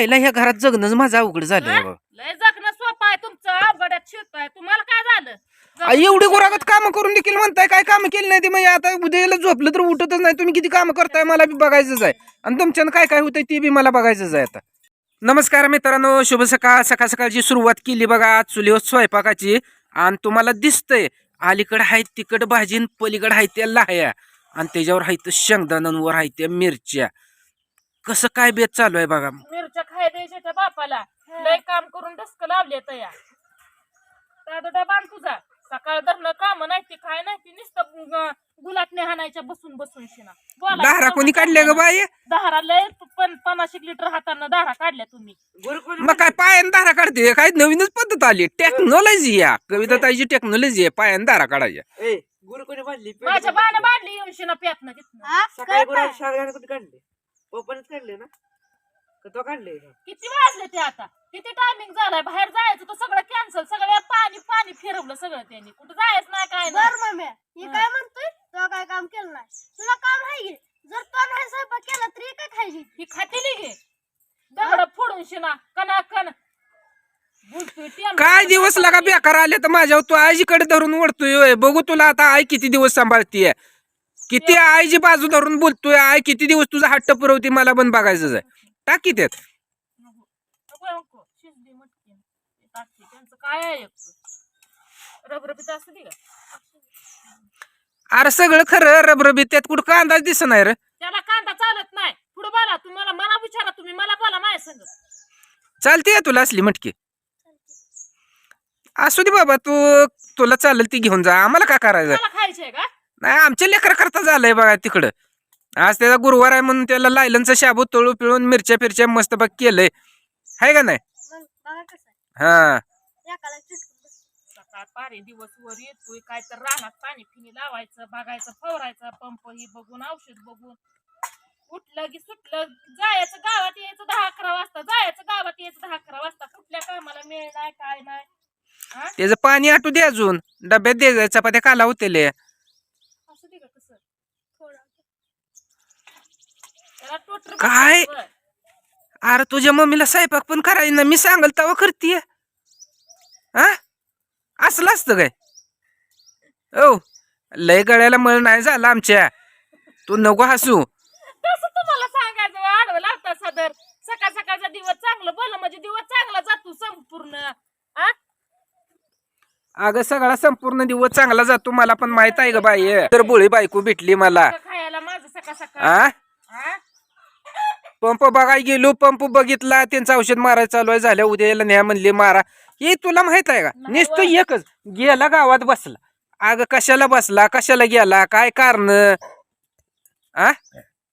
आईला ह्या घरात जगणंच माझं अवघड. लय जगणं सोपं आहे तुमचं अवघड्यात शिरतोय. तुम्हाला काय झालं? एवढी गुरागत काम करून देखील म्हणताय काय काम केली नाही ती? म्हणजे आता उद्याला झोपलं तर उठतच नाही. तुम्ही किती काम करताय मला बी बघायचंच आहे. आणि तुमच्यानं काय काय होतंय ते बी मला बघायचंच आहे आता. नमस्कार मित्रांनो शुभ सकाळ. सकाळ सकाळची सुरुवात केली बघा. चुलीवर स्वयंपाकाची. आणि तुम्हाला दिसतंय अलीकडे आहेत तिकड भाजी पलीकडे आहेत त्या लाह्या. आणि त्याच्यावर आहेत शेंगदाण्यांवर आहेत त्या मिरच्या. कसं काय बेत चालू आहे बघा. मिरच्या खाय द्यायच्या त्या बापाला लय काम करून डस्क लावले तया दादा आण तुझा. सकाळ धरणं काम नाही ती काय नाही ती नुसतं गुलाटने हाणायच्या बसून बसून शिना. बोला, दारा कोणी काढल्या ग बाई? दहारा लय पण पन्नास एक लिटर हातानं दहारा काढल्या तुम्ही. मग काय पायान दारा काढते? काय नवीनच पद्धत आली. टेक्नॉलॉजी या. कविता ताईची टेक्नॉलॉजी आहे पायान दारा काढायच्या. ए गुरु कोणी बांधली? माझ्या बाण बांधली? येऊन शिना पेतनं तिथनं. सकाळी गुरु काढले? पप्पानेच काढले ना? का तो काढले किती वाजले ते आता? किती टायमिंग झालाय? बाहेर जायचं तर सगळं कॅन्सल सगळं पाणी पाणी फिरवलं सगळं त्यांनी. कुठं जायचं नाही काय बर नाही मम्मी ही काय म्हणतोय? तुला काय काम केलं नाही. तुला काम आहे जर तो नाही स्वयंपाक केला तरी काय खायची? ही खातेली घे दगड फोडून शिना कना कन बोलतोय ते काय दिवस लागा बेकार आले तर माझ्यावर तू आईजीकडे धरून ओढतोय होय. बघू तुला आता आई किती दिवस सांभाळतीये. किती आईची बाजू धरून बोलतोय. आई किती दिवस तुझा हट्ट पुरवती मला पण बघायचंच आहे. टाकी त्यात का? अरे सगळं खरं रबरबी त्यात कुठं कांदा दिसत नाही रे. त्याला कांदा चालत नाही. पुढे बोला तुम्हाला मला विचारा तुम्ही मला बोला माझ्या संग. चालते तुला असली मटकी. असू दे बाबा तू तुला चालेल ती घेऊन जा. आम्हाला काय करायचं? मला खायचे आहे का? नाही आमच्या लेकरा करता झालंय बघा तिकडं. आज त्याचा गुरुवार आहे म्हणून त्याला लायलनचं शाबू तळू पिळून मिरच्या फिरच्या मस्त बघ केलंय. हाय का नाही? मग बघा कसं हा. आहे एकाला चिटकून बस. सकाळ पारी दिवस वर येतोय काय तर रानात पाणी फिनी लावायचं बघायचं फवारायचं पंप ही बघून औषध बघून. उठलं की सुटलं जायचं गावात यायचं दहा अकरा वाजता जायचं गावात यायचं दहा अकरा वाजता. कुठल्या कामाला मेळ नाही काय नाही. त्याचं पाणी आटू दे अजून. डब्यात दे जाय, चपात्या काला होतेले असं दे का कसं थोडं. त्याला टोटर काय? अरे तुझ्या मम्मीला स्वयंपाक पण करायचं ना. मी सांगल तवा करतीये. हा? असलं असतं काय? ओ लय गळ्याला मळ नाही झाला आमच्या. तू नको हसू. तसं तुम्हाला सांगायचं आडवं लागतं सदर. सकाळ सकाळचा दिवस चांगलं बोल म्हणजे दिवस चांगला जातो संपूर्ण. हा? अगं सगळा संपूर्ण दिवस चांगला जातो. मला पण माहीत आहे ग बाई. तर बोळी बायको भेटली मला. खायला माझं सकाळ सकाळ. आ? हा? पंप बघायला गेलो पंप बघितला त्यांचं औषध मारायचं चालू आहे झाल्या उद्याला न्या म्हणले मारा. हे तुला माहीत आहे का? नुसतं. एकच गेला गावात बसला. अगं कशाला बसला? कशाला गेला? काय कारण? आ?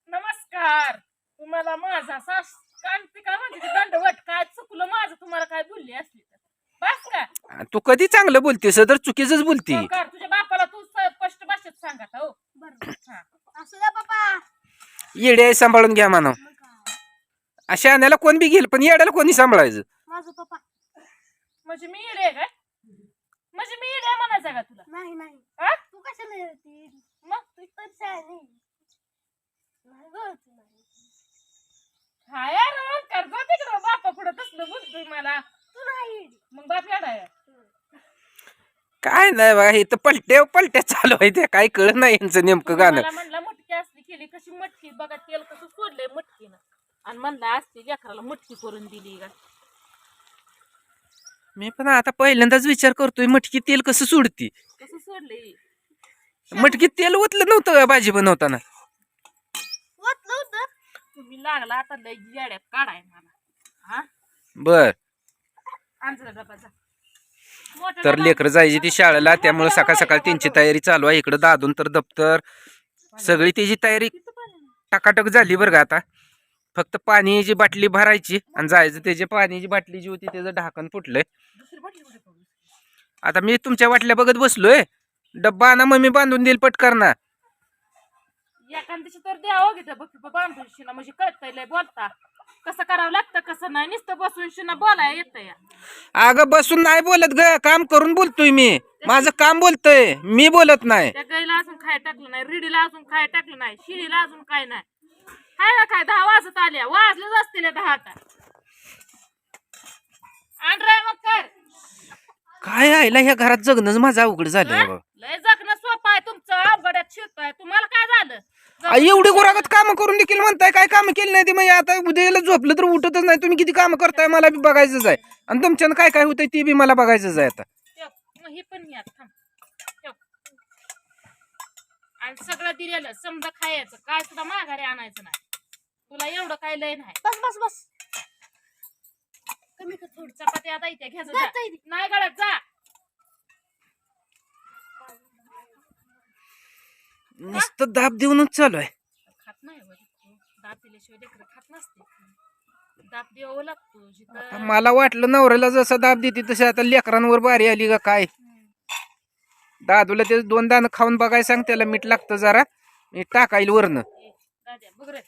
नमस्कार. तुम्हाला माझा सास कांती काय म्हणते ती दंडवट काय चुकलं माझं? तुम्हाला काय बोलली असली तर. बस का? तू कधी चांगलं बोलतीस तर चुकीच बोलती. कर तुझ्या बापाला तू स- स्पष्ट भाषेत सांगत हो. बरं. हा. असू द्या पप्पा. येडे आहे सांभाळून घ्या काय? अशा आणायला कोण बी घेईल पण येड्याला कोणी सांभाळायचं? माझं पप्पा. म्हणजे मी इडे काय? म्हणजे मी म्हणायचं का तुला? नाही नाही. हा? तू कशाला येते मग तू तर शाळेत नाही. नाही गं, तू नाही. हा यार तिकडं. बापा पुढं तसलं बोलतोय मला. तू नाही मग बाप काय नाही बघा इथं पलट्या पलट्या चालू आहे त्या काय कळत नाही यांचं नेमकं गाणं. मला म्हणला मटकी असली केली कशी मटकी? बघा तेल कसं सोडलंय मटकीनं. आणि म्हणला असती लेकराला मटकी करून दिली का मी पण आता पहिल्यांदाच विचार करतोय मटकी तेल कसं सोडती? कसं सोडलंय? मटकी तेल ओतलं नव्हतं का भाजी बनवताना? ओतलं होतं. तुम्ही लागला आता लय येड्यात काढाय मला. हा? बर. आणजा डबा जा. मोठा तर डबा- लेकरं जायची ती शाळेला त्यामुळे सकाळ सकाळ त्यांची तयारी चालू आहे. इकडं दादून तर दप्तर. सगळी त्याची तयारी किती पाणी? टाकाटक झाली बरं का आता. फक्त पाण्याची बाटली भरायची आणि जायचं त्याची पाण्याची बाटली जी होती त्याचं ढाकण फुटलंय? आता मी तुमच्या वाटल्या बघत बसलोय. डब्बा आणा मम्मी बांधून देईल पटकरना एखाद्याची तर द्यावं घेतं. बांधून शिना म्हणजे कळतंय बोलता. कसं करावं लागतं कसं नाही नुसतं बसून शिना बोलाय येतं अगं बसून नाही बोलत ग. काम करून बोलतोय मी. माझं काम बोलतोय. मी बोलत नाही. त्या गाईला अजून खाय टाकलं नाही रिडीला अजून खाय टाकलं नाही शिडीला अजून काय नाही. हाय काय दहा वाजत आल्या. वाजलेच असतील दहा आता. आणराय मग कर. काय आयला ह्या घरात जगणंच माझा अवघड झालं लय जगणं सोपं आहे तुमचं अवघडात आहे तुम्हाला काय झालं? आई, एवढी गोरागत काम करून देखील म्हणताय काय काम केली नाही ते? मग आता उद्याला झोपलं तर उठतच नाही. तुम्ही किती काम करताय मला बी बघायचंच आहे. आणि तुमच्यानं काय काय होतंय ते बी मला बघायचंच आहे आता. आणि सगळं दिलेलं समजा खायचं. काय सुद्धा माघारी आणायचं नाही. तुला एवढं काय लय नाही. बस बस बस. कमी कर थोडी. चपाती आता इथे घ्यायचं जा. नाही गळत जा. नुसतं दाब देऊनच चालू आहे. खात नाही हो लेकरं. दाब दिल्याशिवाय लेकरं खात नसते. दाब द्यावं लागतो आता जिथं मला वाटलं नवऱ्याला जसा दाब देते तसे आता लेकरांवर बारी आली का काय? दादूला ते दोन दाणं खाऊन बघाय सांग त्याला मीठ लागतं जरा. मी टाकाईल वरनं. ए, दाद्या, बघ रे.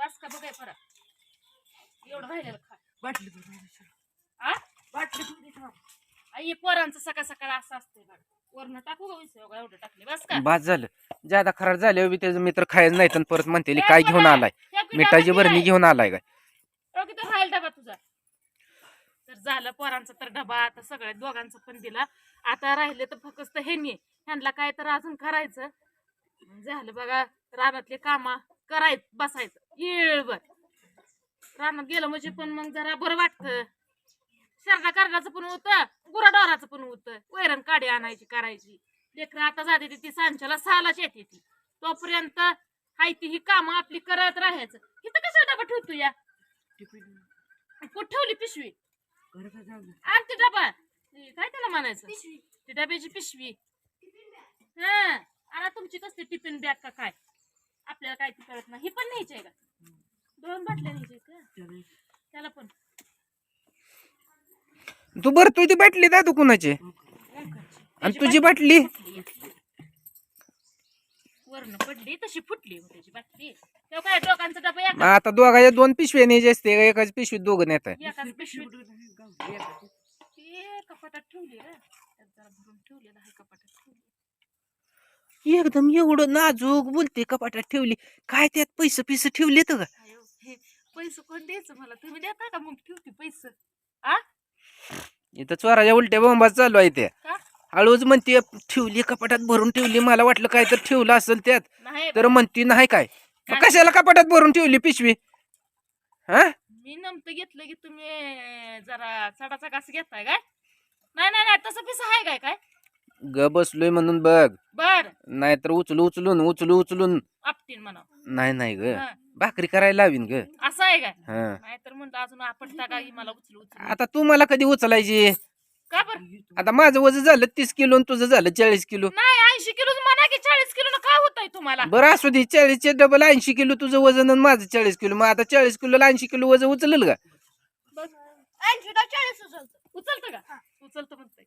बस का बघाय परत एवढं राहिलेलं खा. बाटली. आ? बाटली. आई पोरांचं सकाळ सकाळ असं असतंय बघ. वरनं टाकू का एवढं टाकले. बस का? बाद झालं. ज्यादा खराब झाले बी त्याचं मित्र खायचं नाही तर परत म्हणते काय घेऊन आलाय? मिठाची बरणी आहे. घेऊन आलाय काय? तो राहील डबा तुझा. तर झालं पोरांचा तर डबा आता सगळ्या दोघांचं पण दिला. आता राहिले तर फक्त ह्यांनी ह्यांना काय तर अजून करायचं. झालं बघा रानातले कामा करायचं बसायचं. येळभर रानात गेलं म्हणजे पण मग जरा बरं वाटतं. शर्दा करण्याचं पण होतं गुराडोराचं पण होतं. वैरण काडी आणायची करायची. लेकरं आता जाते ती- ती सांच्याला सहालाच येते ती. तोपर्यंत हाय ती ही कामं आपली करत राहायचं. इथं कसं डबा ठेवतो या? कुठं ठेवली पिशवी. आण ते डबा. काय त्याला म्हणायचं? ती डब्याची पिशवी. हा. आणि तुमची कसली टिफिन बॅग का काय? आपल्याला काय ते कळत नाही. ही पण न्यायची आहे का? बाटल्या का? त्याला पण. तू भरतोय ती बाटली दादू कुणाची. आणि तुझी बाटली बाटली? फुटली. वरनं पडली तशी फुटली त्याची बाटली. तेव्हा काय डोकांचा डबा मग एका आता दोघाच्या दोन पिशव्या न्यायची असते का एकाच पिशवीत दोघं नेत आहे एकाच पिशवीत दूध आहे, गाव दे एका. ते कपाटात ठेवली रे. त्यात जरा भरून ठेवलेलं आहे कपाटात ठेवली. एकदम एवढं नाजूक बोलते कपाटात ठेवली. काय त्यात पैसे पिसे ठेवले तर आयो, हे पैसे कोण द्यायचं मला? तुम्ही देता का? मग ठेवते पैसे. आ? इथं चोराच्या उलट्या बोंबाच चालू आहे त्या का? हळूच म्हणते ठेवली कपाटात भरून ठेवली. मला वाटलं काय तर ठेवलं असेल त्यात. नाही तर म्हणती नाही काय. मग काय? कशाला कपाटात भरून ठेवली पिशवी? हा? मी नमतं घेतलं की तुम्ही जरा चढाचा घास घेताय काय? नाही नाही नाही तसं पिसं आहे काय काय? ग बसलोय म्हणून बघ. बर. नाहीतर उचलू उचलून उचलू उचलून. आपटीन म्हणा. नाही नाही ग. हं. भाकरी करायला लावीन ग. असं आहे काय? हा. नाहीतर म्हणतो अजून आपटता का की मला उचलू उचलू. आता तू मला कधी उचलायची? का बर? आता माझं वजन झालं तीस किलो आणि तुझं झालं चाळीस किलो. नाही ऐंशी किलो म्हणा की चाळीस किलो काय होतंय तुम्हाला? बरं असू दे. चाळीसचे डबल ऐंशी किलो तुझं वजन आणि माझं चाळीस किलो. मग आता चाळीस किलो ऐंशी किलो वजन उचलेल का? बघ ऐंशी ला चाळीस उचलतो. उचलतं का? उचलतं म्हणतंय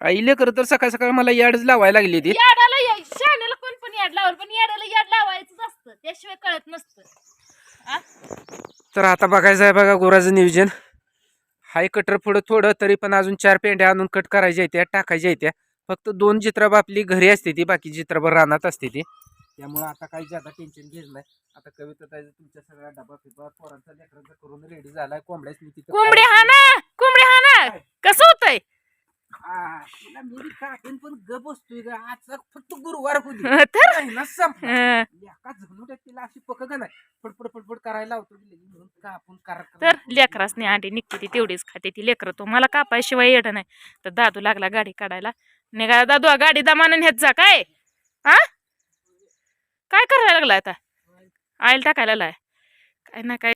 काही लेकर तर सकाळ सकाळ मला याडच लावायला लागली ती याडाला या- शाण्याला कोण पण याड लावल पण याडाला याड लावायचंच असतं. त्याशिवाय कळत नसतं. आ? तर आता बघायचं आहे बघा गोराचं नियोजन. हाय कटर पुढं थोडं तरी पण अजून चार पेंड्या आणून कट करायच्या आहेत त्या टाकायच्या आहेत त्या. फक्त दोन चित्रब आपली घरी असते ती बाकी चित्रभर रानात असते ती. त्यामुळे आता काही जादा टेन्शन घेत नाही. आता कविता ताईचा तुमच्या सगळ्या डबा फिबा पोरांचा लेकरांचा करून रेडी झालाय. कोंबड्याच मी तिथं कोंबडी हा ना कोंबडी हा ना. कसं होतंय? आ, तिला मी बी काढून पण ग बसतोय ग. आज फक्त गुरुवार होती. तर? संपला. हं. तिला अशी पक नाही? फडफड फडफड करायला लावतो म्हणून का आपण करा तर लेकरासने अंडी निघते ती तेवढीच खाते ती लेकरं. तुम्हाला कापायशिवाय येत नाही. तर दादू लागला गाडी काढायला. निघा दादू गाडी दमानं नेत जा. काय? हा? काय करायला लागला आता? आईल टाकायला लाय. काय ना काय